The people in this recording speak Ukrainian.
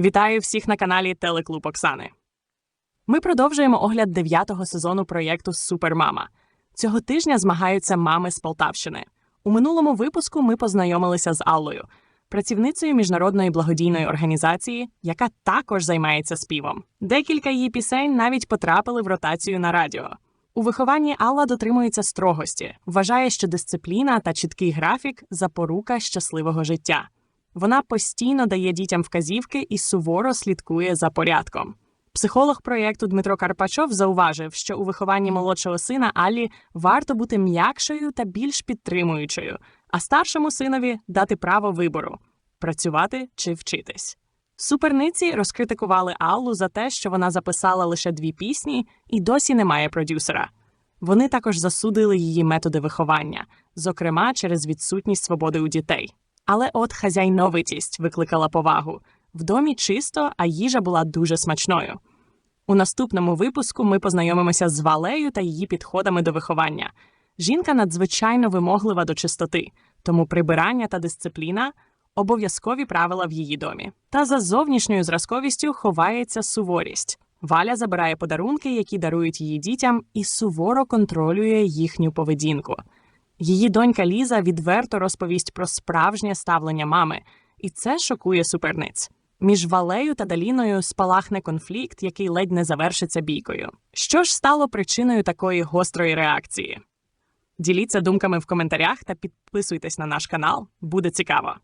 Вітаю всіх на каналі Телеклуб Оксани. Ми продовжуємо огляд дев'ятого сезону проєкту Супермама. Цього тижня змагаються мами з Полтавщини. У минулому випуску ми познайомилися з Аллою, працівницею міжнародної благодійної організації, яка також займається співом. Декілька її пісень навіть потрапили в ротацію на радіо. У вихованні Алла дотримується строгості, вважає, що дисципліна та чіткий графік запорука щасливого життя. Вона постійно дає дітям вказівки і суворо слідкує за порядком. Психолог проєкту Дмитро Карпачов зауважив, що у вихованні молодшого сина Аллі варто бути м'якшою та більш підтримуючою, а старшому синові дати право вибору працювати чи вчитись. Суперниці розкритикували Аллу за те, що вона записала лише дві пісні і досі немає продюсера. Вони також засудили її методи виховання, зокрема через відсутність свободи у дітей. Але от хазяйновитість викликала повагу. В домі чисто, а їжа була дуже смачною. У наступному випуску ми познайомимося з Валею та її підходами до виховання. Жінка надзвичайно вимоглива до чистоти, тому прибирання та дисципліна обов'язкові правила в її домі. Та за зовнішньою зразковістю ховається суворість. Валя забирає подарунки, які дарують її дітям, і суворо контролює їхню поведінку. Її донька Ліза відверто розповість про справжнє ставлення мами, і це шокує суперниць. Між Валею та Даліною спалахне конфлікт, який ледь не завершиться бійкою. Що ж стало причиною такої гострої реакції? Діліться думками в коментарях та підписуйтесь на наш канал, буде цікаво.